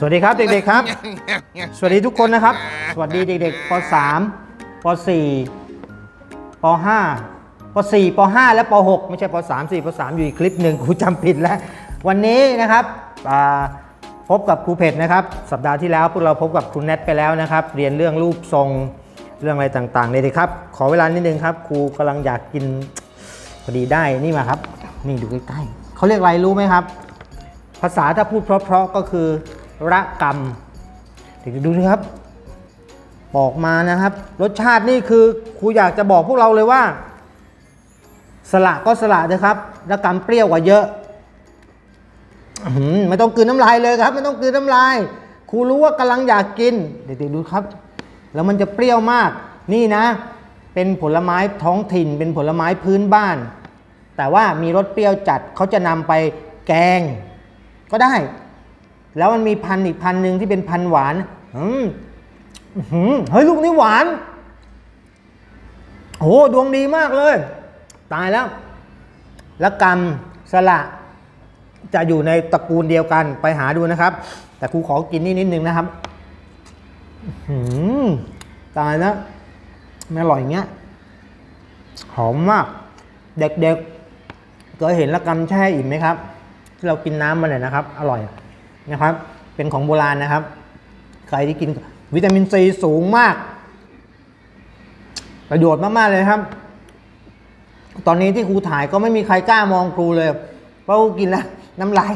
สวัสดีครับเด็กๆครับ สวัสดีทุกคนนะครับ สวัสดีเด็กๆป .3 ป .4 ป .5 ป .4 ป .5 และป .6 ไม่ใช่ป .3 4ป .3 อยู่อีกคลิปหนึ่งครูจำผิดแล้ว วันนี้นะครับอ่าพบกับครูเพชรนะครับ สัปดาห์ที่แล้วพวกเราพบกับครูแนทไปแล้วนะครับ เรียนเรื่องรูปทรงเรื่องอะไรต่างๆเลยดีครับ ขอเวลานิดนึงครับครูกำลังอยากกินพอดีได้นี่มาครับ นี่ดูใกล้ๆเขาเรียกอะไรรู้ไหมครับ ภาษาถ้าพูดเพราะๆก็คือ ระกรรมเด็กๆดูนะครับ บอกมานะครับ รสชาตินี่คือครูอยากจะบอกพวกเราเลยว่า สละก็สละนะครับระกรรมเปรี้ยวกว่าเยอะไม่ต้องกืนน้ำลายเลยครับ ไม่ต้องกืนน้ำลาย ครูรู้ว่ากำลังอยากกิน เด็กๆดูครับ แล้วมันจะเปรี้ยวมาก นี่นะ เป็นผลไม้ท้องถิ่น เป็นผลไม้พื้นบ้าน แต่ว่ามีรสเปรี้ยวจัดเขาจะนำไปแกง ก็ได้ แล้วมันมีพันธุ์อีกพันธุ์หนึ่งที่เป็นพันธุ์หวานอืมเฮ้ยลูกนี้หวานโอ้โหดวงดีมากเลย ตายแล้ว และกรรมสละจะอยู่ในตระกูลเดียวกันไปหาดูนะครับ แต่ครูขอกินนี่นิดนึงนะครับอื้อหือตายแล้วไม่อร่อยอย่างเงี้ย หอมมาก เด็กๆเคยเห็นละกำแช่อิ่มไหมครับ ที่เรากินน้ำมันเนี่ยนะครับ อร่อย นะครับ เป็นของโบราณนะครับ ใครที่กินวิตามินซีสูงมาก ประโยชน์มากๆเลยครับ ตอนนี้ที่ครูถ่ายก็ไม่มีใครกล้ามองครูเลย เพราะครูกินแล้วน้ำลาย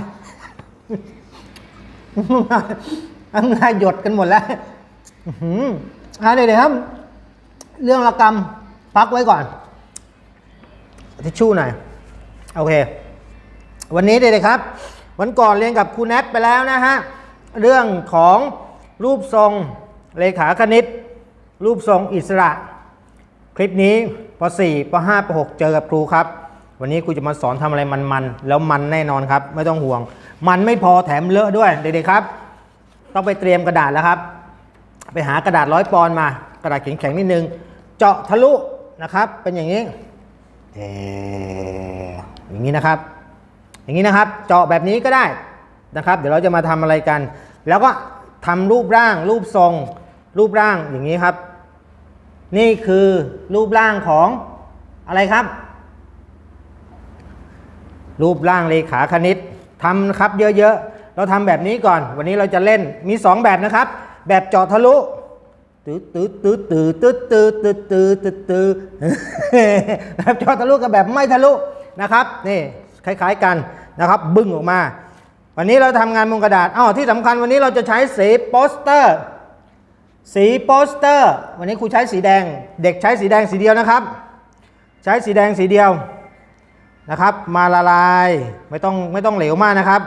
น้ำลายหยดกันหมดแล้วอือเดี๋ยวๆครับ เรื่องละกรรมพักไว้ก่อนทิชชู่หน่อย โอเค วันนี้เด็กๆครับ วันก่อนเรียนกับครูแนทไปแล้วนะฮะ เรื่องของรูปทรงเลขาคณิต รูปทรงอิสระ คลิปนี้ป .4 ป .5 ป .6 เจอกับครูครับ วันนี้ครูจะมาสอนทำอะไรมันๆ แล้วมันแน่นอนครับ ไม่ต้องห่วง มันไม่พอแถมเลอะด้วยเด็กๆครับ ต้องไปเตรียมกระดาษแล้วครับ ไปหากระดาษร้อยปอนมา กระดาษแข็งๆนิดนึง เจาะทะลุนะครับ เป็นอย่างนี้เอออย่างนี้นะครับ อย่างนี้นะครับ เจาะแบบนี้ก็ได้นะครับ เดี๋ยวเราจะมาทำอะไรกัน แล้วก็ทำรูปร่าง รูปทรง รูปร่างอย่างนี้ครับ นี่คือรูปร่างของอะไรครับ รูปร่างเลขาคณิตทำนะครับเยอะๆ เราทำแบบนี้ก่อน วันนี้เราจะเล่นมี 2 แบบนะครับ แบบเจาะทะลุตื้อตื้อตื้อตื้อตื้อตื้อตื้อตื้อตื้อตื้อแบบเจาะทะลุกับแบบไม่ทะลุนะครับ นี่ คล้ายๆกันนะครับ บึ้งออกมา วันนี้เราทำงานบนกระดาษอ้าวที่สำคัญวันนี้เราจะใช้สีโปสเตอร์ สีโปสเตอร์ วันนี้ครูใช้สีแดง เด็กใช้สีแดงสีเดียวนะครับ ใช้สีแดงสีเดียวนะครับ มาละลายไม่ต้องไม่ต้องเหลวมากนะครับ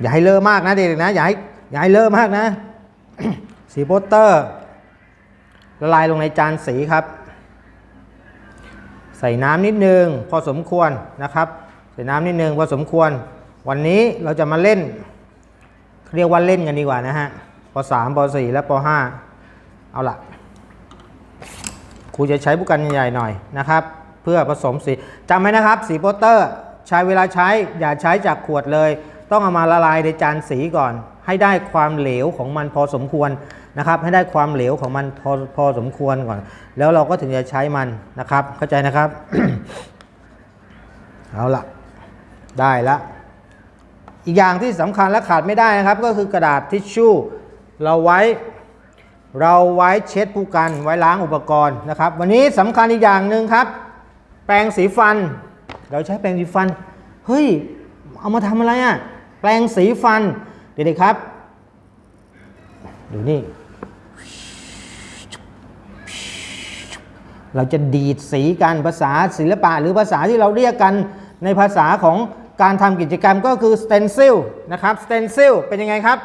อย่าให้เลอะมากนะเด็กๆนะอย่าให้อย่าให้เลอะมากนะ สีโปสเตอร์ละลายลงในจานสีครับ ใส่น้ำนิดนึงพอสมควรนะครับ ใส่น้ำนิดนึงพอสมควร วันนี้เราจะมาเล่นเรียกว่าเล่นกันดีกว่านะฮะป .3 ป .4 และป .5 เอาละครูจะใช้บุกันใหญ่ๆหน่อยนะครับ เพื่อผสมสีจำไว้นะครับ สีโปสเตอร์ใช้เวลาใช้อย่าใช้จากขวดเลย ต้องเอามาละลายในจานสีก่อน ให้ได้ความเหลวของมันพอสมควร นะครับให้ได้ความเหลวของมันพอพอสมควรก่อน แล้วเราก็ถึงจะใช้มันนะครับ เข้าใจนะครับ เอาละได้ละอีกอย่างที่สำคัญและขาดไม่ได้นะครับ ก็คือกระดาษทิชชู่เราไว้เราไว้เช็ดผู้กันไว้ล้างอุปกรณ์นะครับ วันนี้สำคัญอีกอย่างหนึ่งครับ แปรงสีฟัน เราใช้แปรงสีฟันเฮ้ยเอามาทำอะไรอะ่ะแปรงสีฟันเด็กๆครับดูนี่ เราจะดีดสีกันภาษาศิลปะหรือภาษาที่เราเรียกกันในภาษาของการทำกิจกรรมก็คือ stencil นะครับ stencil เป็นยังไงครับ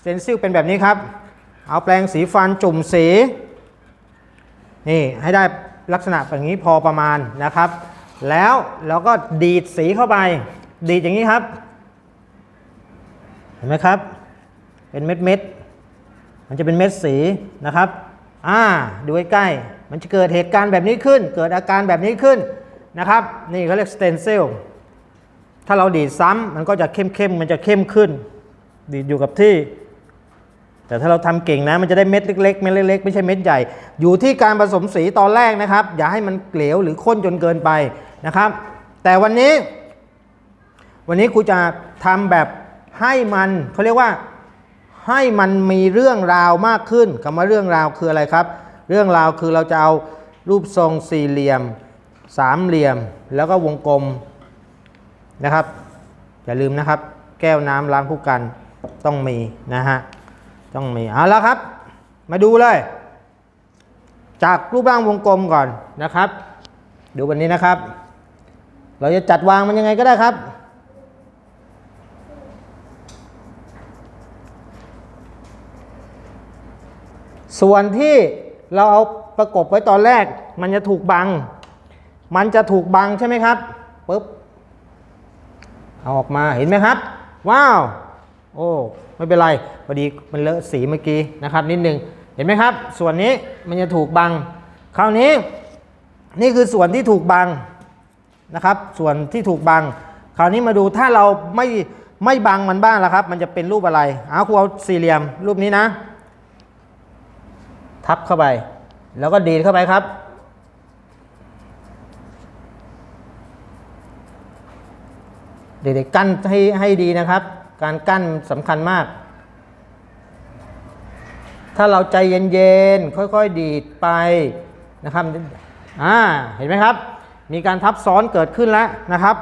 stencil เป็นแบบนี้ครับ เอาแปรงสีฟันจุ่มสี นี่ให้ได้ลักษณะแบบนี้พอประมาณนะครับ แล้วเราก็ดีดสีเข้าไป ดีดอย่างนี้ครับ เห็นไหมครับ เป็นเม็ดเม็ดมันจะเป็นเม็ดสีนะครับ อ่า ดูใกล้ๆ มันจะเกิดเหตุการณ์แบบนี้ขึ้น เกิดอาการแบบนี้ขึ้นนะครับ นี่เขาเรียกสเตนเซลถ้าเราดีดซ้ำมันก็จะเข้มเข้มๆมันจะเข้มขึ้น ดีดอยู่กับที่ แต่ถ้าเราทำเก่งนะ มันจะได้เม็ดเล็กๆเม็ดเล็กๆไม่ใช่เม็ดใหญ่ อยู่ที่การผสมสีตอนแรกนะครับ อย่าให้มันเหลวหรือข้นจนเกินไปนะครับ แต่วันนี้ วันนี้ครูจะทำแบบให้มันเขาเรียกว่าให้มันมีเรื่องราวมากขึ้นคำว่าเรื่องราวคืออะไรครับ เรื่องราวคือเราจะเอารูปทรงสี่เหลี่ยม สามเหลี่ยม แล้วก็วงกลมนะครับ อย่าลืมนะครับ แก้วน้ำล้างผู้กันต้องมีนะฮะ ต้องมี เอาแล้วครับ มาดูเลย จากรูปร่างวงกลมก่อนนะครับ ดูวันนี้นะครับ เราจะจัดวางมันยังไงก็ได้ครับส่วนที่ เราเอาประกบไว้ตอนแรก มันจะถูกบัง มันจะถูกบังใช่ไหมครับปุ๊บเอาออกมาเห็นไหมครับ ว้าว โอ้ไม่เป็นไรพอดีมันเลอะสีเมื่อกี้นะครับ นิดนึงเห็นไหมครับ ส่วนนี้มันจะถูกบัง คราวนี้ นี่คือส่วนที่ถูกบังนะครับ ส่วนที่ถูกบัง คราวนี้มาดูถ้าเราไม่ไม่บังมันบ้างละครับ มันจะเป็นรูปอะไรเอาครูเอาสี่เหลี่ยมรูปนี้นะ ทับเข้าไป แล้วก็ดีดเข้าไปครับ เด็กๆกั้นให้ให้ดีนะครับ การกั้นสำคัญมาก ถ้าเราใจเย็นๆ ค่อยๆ ดีดไปนะครับอ่าเห็นไหมครับ มีการทับซ้อนเกิดขึ้นแล้วนะครับ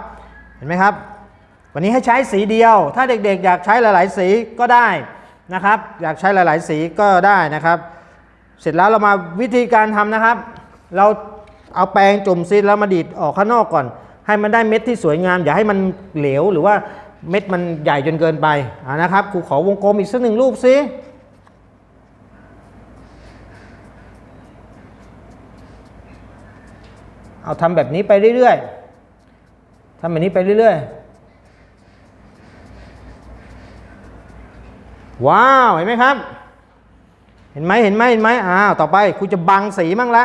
เห็นไหมครับ วันนี้ให้ใช้สีเดียว ถ้าเด็กๆ อยากใช้หลาย ๆ สีก็ได้นะครับ อยากใช้หลาย ๆ สีก็ได้นะครับ เสร็จแล้วเรามาวิธีการทำนะครับ เราเอาแปรงจุ่มซีดแล้วมาดีดออกข้างนอกก่อน ให้มันได้เม็ดที่สวยงาม อย่าให้มันเหลวหรือว่าเม็ดมันใหญ่จนเกินไปนะครับครูขอวงกลมอีกสักหนึ่งรูปสิเอาทำแบบนี้ไปเรื่อยๆทำแบบนี้ไปเรื่อยๆ ว้าว เห็นไหมครับ เห็นไหมเห็นไหมเห็นไหมอ้าวต่อไปครูจะบังสีมั่งละ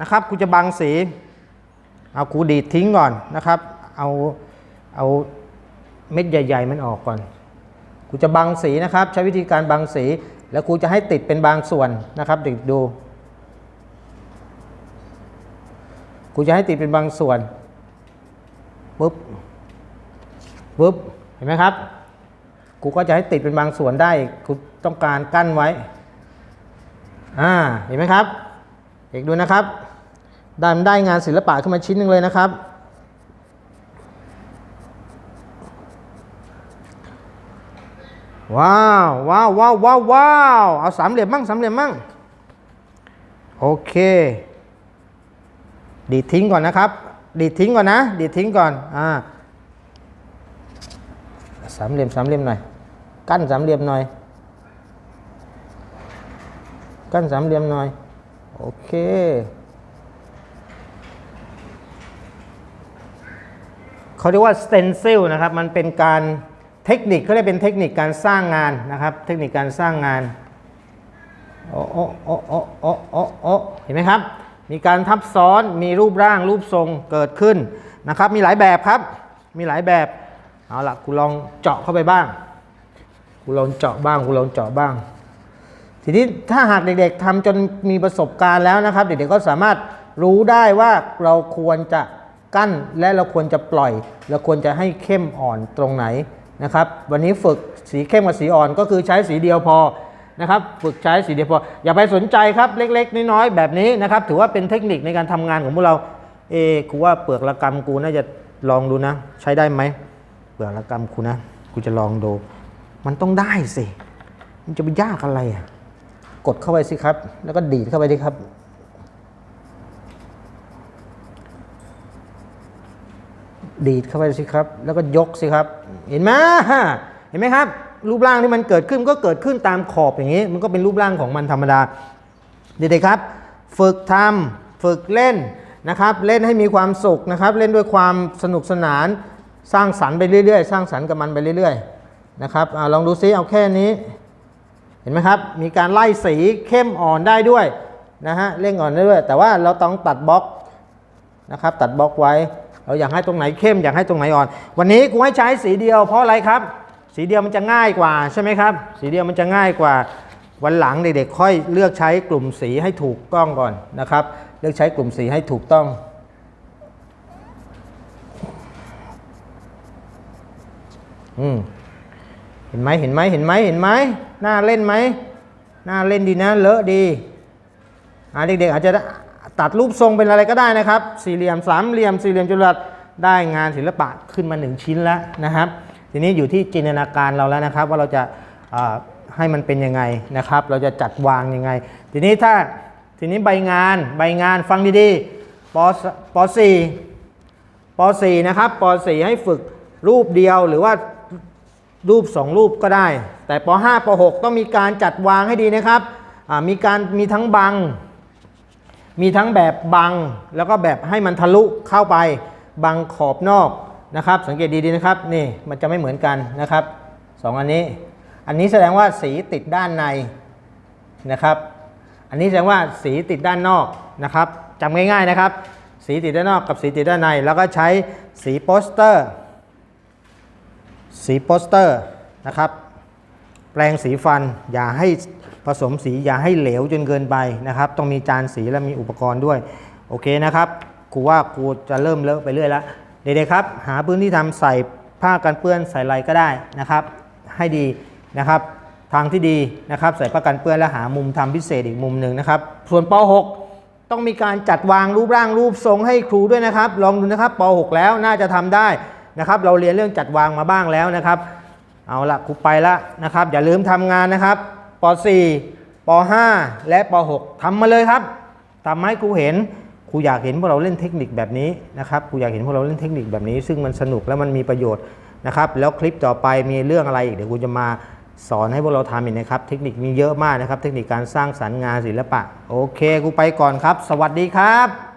นะครับครูจะบังสีเอาครูดีดทิ้งก่อนนะครับ เอาเอาเม็ดใหญ่ ๆ มันออกก่อนครูจะบังสีนะครับ ใช้วิธีการบังสี แล้วครูจะให้ติดเป็นบางส่วนนะครับเด็กดูครูจะให้ติดเป็นบางส่วนปุ๊บปุ๊บเห็นไหมครับครูก็จะให้ติดเป็นบางส่วนได้ครูต้องการกั้นไว้ อ่าเห็นไหมครับ เด็กดูนะครับได้มันได้งานศิลปะขึ้นมาชิ้นหนึ่งเลยนะครับ ว้าวว้าวว้าวว้าวว้าวเอาสามเหลี่ยมมั่งสามเหลี่ยมมั่งโอเค ดีทิ้งก่อนนะครับ ดีทิ้งก่อนนะ ดีทิ้งก่อนอ่าสามเหลี่ยมสามเหลี่ยมหน่อย กั้นสามเหลี่ยมหน่อย กั้นสามเหลี่ยมหน่อย โอเคเขาเรียกว่า stencil นะครับ มันเป็นการเทคนิคเขาเรียกเป็นเทคนิคการสร้างงานนะครับ เทคนิคการสร้างงานโอ้โอ้โอ้โอ้โอ้โอ้โอ้เห็นไหมครับ มีการทับซ้อนมีรูปร่างรูปทรงเกิดขึ้นนะครับ มีหลายแบบครับ มีหลายแบบเอาละกูลองเจาะเข้าไปบ้างกูลองเจาะบ้างกูลองเจาะบ้าง ทีนี้ถ้าหากเด็กๆทำจนมีประสบการณ์แล้วนะครับ เด็กๆก็สามารถรู้ได้ว่าเราควรจะกั้นและเราควรจะปล่อย เราควรจะให้เข้มอ่อนตรงไหนนะครับ วันนี้ฝึกสีเข้มกับสีอ่อนก็คือใช้สีเดียวพอนะครับฝึกใช้สีเดียวพออย่าไปสนใจครับเล็ก ๆ น้อยๆแบบนี้นะครับ ถือว่าเป็นเทคนิคในการทำงานของพวกเราเอกูว่าเปลือกละกรรมกูน่าจะลองดูนะ ใช้ได้ไหมเปลือกละกรรมกูนะกูจะลองดู มันต้องได้สิมันจะไปยากอะไรอะ กดเข้าไปสิครับ แล้วก็ดีดเข้าไปดิครับ ดีดเข้าไปสิครับ แล้วก็ยกสิครับ เห็นไหมเห็นไหมครับ รูปร่างที่มันเกิดขึ้นก็เกิดขึ้นตามขอบอย่างนี้ มันก็เป็นรูปร่างของมันธรรมดา เด็กๆครับ ฝึกทำฝึกเล่นนะครับ เล่นให้มีความสุขนะครับ เล่นด้วยความสนุกสนาน สร้างสรรค์ไปเรื่อยๆ สร้างสรรค์กับมันไปเรื่อยๆ นะครับอาลองดูซิเอาแค่นี้ เห็นไหมครับ มีการไล่สีเข้มอ่อนได้ด้วยนะฮะเร่งอ่อนได้ด้วย แต่ว่าเราต้องตัดบล็อกนะครับ ตัดบล็อกไว้ เราอยากให้ตรงไหนเข้มอยากให้ตรงไหนอ่อน วันนี้กูให้ใช้สีเดียวเพราะอะไรครับ สีเดียวมันจะง่ายกว่าใช่ไหมครับ สีเดียวมันจะง่ายกว่า วันหลังเด็กๆค่อยเลือกใช้กลุ่มสีให้ถูกต้องก่อนนะครับ เลือกใช้กลุ่มสีให้ถูกต้องอืมเห็นไหมเห็นไหมเห็นไหมเห็นไหม น้าเล่นไหมน้าเล่นดีนะ เลอะดีอ่าเด็กๆอาจจะตัดรูปทรงเป็นอะไรก็ได้นะครับ สี่เหลี่ยมสามเหลี่ยม สี่เหลี่ยมจัตุรัสได้งานศิลปะขึ้นมาหนึ่งชิ้นแล้วนะครับ ทีนี้อยู่ที่จินตนาการเราแล้วนะครับ ว่าเราจะให้มันเป็นยังไงนะครับ เราจะจัดวางยังไง ทีนี้ถ้าทีนี้ใบงานใบงานฟังดีๆปปสี่ปสี่นะครับปสี่ให้ฝึกรูปเดียวหรือว่า รูป 2 รูปก็ได้ แต่ป .5 ป .6 ต้องมีการจัดวางให้ดีนะครับมีการมีทั้งบัง มีทั้งแบบบัง แล้วก็แบบให้มันทะลุเข้าไปบังขอบนอกนะครับ สังเกตดีๆนะครับนี่มันจะไม่เหมือนกันนะครับสองอันนี้ อันนี้แสดงว่าสีติดด้านในนะครับ อันนี้แสดงว่าสีติดด้านนอกนะครับจำง่ายๆนะครับ สีติดด้านนอกกับสีติดด้านใน แล้วก็ใช้สีโปสเตอร์ สีโปสเตอร์นะครับ แปรงสีฟันอย่าให้ผสมสีอย่าให้เหลวจนเกินไปนะครับ ต้องมีจานสีและมีอุปกรณ์ด้วย โอเคนะครับครูว่าครูจะเริ่มเลอะไปเรื่อยแล้วเด็กๆครับ หาพื้นที่ทำใส่ผ้ากันเปื้อนใส่อะไรก็ได้นะครับ ให้ดีนะครับทางที่ดีนะครับใส่ผ้ากันเปื้อนและหามุมทำพิเศษอีกมุมหนึ่งนะครับ ส่วนป .6 ต้องมีการจัดวางรูปร่างรูปทรงให้ครูด้วยนะครับ ลองดูนะครับป .6 แล้วน่าจะทำได้ นะครับ เราเรียนเรื่องจัดวางมาบ้างแล้วนะครับ เอาละครูไปละนะครับ อย่าลืมทำงานนะครับป .4 ป .5 และป .6 ทำมาเลยครับทำให้ครูเห็นครูอยากเห็นพวกเราเล่นเทคนิคแบบนี้นะครับครูอยากเห็นพวกเราเล่นเทคนิคแบบนี้ ซึ่งมันสนุกและมันมีประโยชน์นะครับ แล้วคลิปต่อไปมีเรื่องอะไรอีกเดี๋ยวครูจะมาสอนให้พวกเราทำอีกนะครับ เทคนิคมีเยอะมากนะครับ เทคนิคการสร้างสรรค์งานศิลปะ โอเคครูไปก่อนครับ สวัสดีครับ